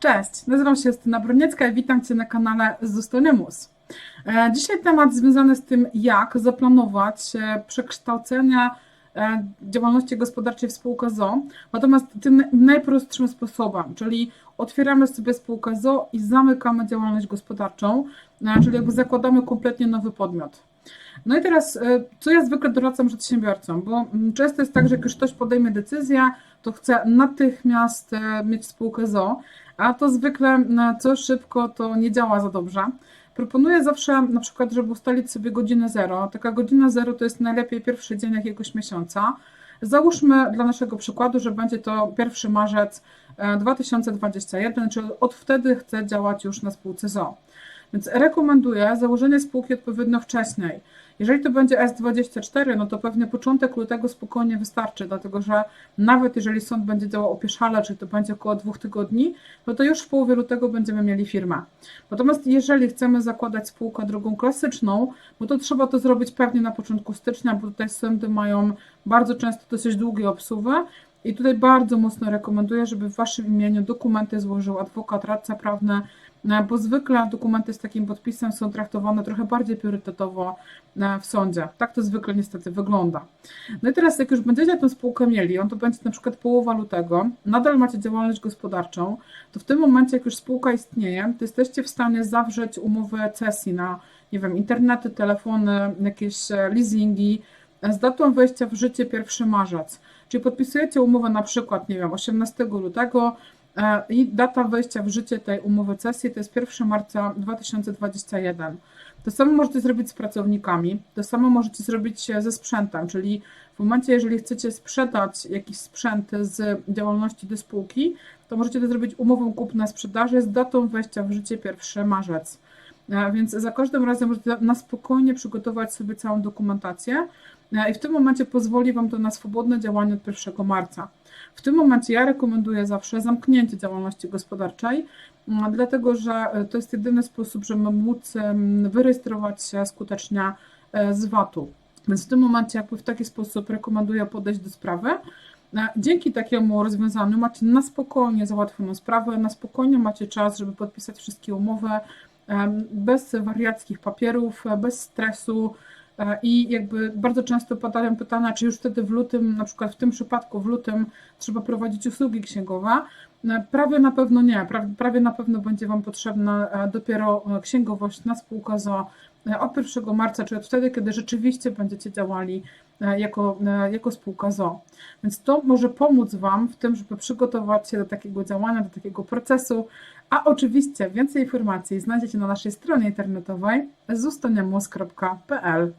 Cześć, nazywam się Justyna Broniecka i witam Cię na kanale Zustonymus. E, Dzisiaj temat związany z tym, jak zaplanować e, przekształcenia działalności gospodarczej w spółkę ZO, natomiast tym najprostszym sposobem, czyli otwieramy sobie spółkę ZO i zamykamy działalność gospodarczą, e, czyli jakby zakładamy kompletnie nowy podmiot. No i teraz, e, co ja zwykle doradzam przedsiębiorcom, bo mm, często jest tak, że jak już ktoś podejmie decyzję, to chce natychmiast e, mieć spółkę ZO, a to zwykle co szybko to nie działa za dobrze. Proponuję zawsze na przykład, żeby ustalić sobie godzinę zero. Taka godzina zero to jest najlepiej pierwszy dzień jakiegoś miesiąca. Załóżmy dla naszego przykładu, że będzie to 1 marzec e, 2021, czyli od wtedy chcę działać już na spółce ZO. Więc rekomenduję założenie spółki odpowiednio wcześniej. Jeżeli to będzie S24, no to pewnie początek lutego spokojnie wystarczy, dlatego że nawet jeżeli sąd będzie działał opieszale, czyli to będzie około dwóch tygodni, no to już w połowie lutego będziemy mieli firmę. Natomiast jeżeli chcemy zakładać spółkę drogą klasyczną, no to trzeba to zrobić pewnie na początku stycznia, bo tutaj sądy mają bardzo często dosyć długie obsługi. I tutaj bardzo mocno rekomenduję, żeby w Waszym imieniu dokumenty złożył adwokat, radca prawny, e, bo zwykle dokumenty z takim podpisem są traktowane trochę bardziej priorytetowo e, w sądzie. Tak to zwykle niestety wygląda. No i teraz, jak już będziecie tę spółkę mieli, on to będzie na przykład połowa lutego, nadal macie działalność gospodarczą, to w tym momencie, jak już spółka istnieje, to jesteście w stanie zawrzeć umowę cesji na, nie wiem, internety, telefony, jakieś e, leasingi, z datą wejścia w życie 1 marzec. Czyli podpisujecie umowę na przykład, nie wiem, 18 lutego e, i data wejścia w życie tej umowy cesji to jest 1 marca 2021. To samo możecie zrobić z pracownikami, to samo możecie zrobić ze sprzętem, czyli w momencie, jeżeli chcecie sprzedać jakiś sprzęt z działalności do spółki, to możecie to zrobić umową kupna-sprzedaży z datą wejścia w życie 1 marzec. E, Więc za każdym razem możecie na spokojnie przygotować sobie całą dokumentację e, i w tym momencie pozwoli Wam to na swobodne działanie od 1 marca. W tym momencie ja rekomenduję zawsze zamknięcie działalności gospodarczej, dlatego że e, to jest jedyny sposób, żeby móc wyrejestrować się skutecznie z VAT-u. Więc w tym momencie jakby w taki sposób rekomenduję podejść do sprawy. Dzięki takiemu rozwiązaniu macie na spokojnie załatwioną sprawę, na spokojnie macie czas, żeby podpisać wszystkie umowy, bez wariackich papierów, e, bez stresu. E, I jakby bardzo często padają pytania, czy już wtedy w lutym, na przykład w tym przypadku w lutym, trzeba prowadzić usługi księgowe. E, Prawie na pewno nie, pra- prawie na pewno będzie Wam potrzebna dopiero księgowość na spółkę ZO od 1 marca, czy od wtedy, kiedy rzeczywiście będziecie działali jako, jako spółka ZO. Więc to może pomóc Wam w tym, żeby przygotować się do takiego działania, do takiego procesu. A oczywiście więcej informacji znajdziecie na naszej stronie internetowej zustaniamus.pl.